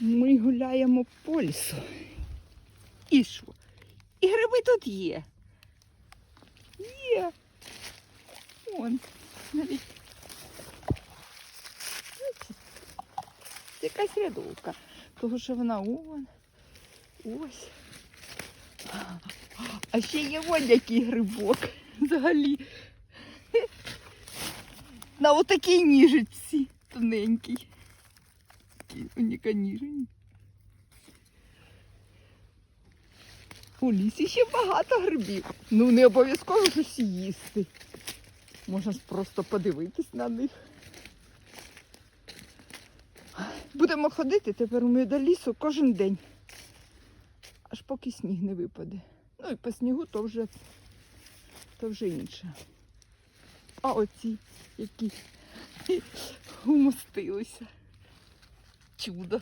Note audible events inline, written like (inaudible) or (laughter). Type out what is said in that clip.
Ми гуляємо по лісу. І що? І гриби тут є. Є. Вон, навіть. Якась рядовка. Того, що вона вон. Ось. А ще є вон який грибок. Взагалі. На отакій ніжиці тоненький. Такі уніканіжені. У лісі ще багато грибів. Ну не обов'язково щось їсти. Можна просто подивитись на них. Будемо ходити тепер ми до лісу кожен день. Аж поки сніг не випаде. Ну і по снігу то вже, то вже інше. А оці, які (laughs) умостилися. 球的。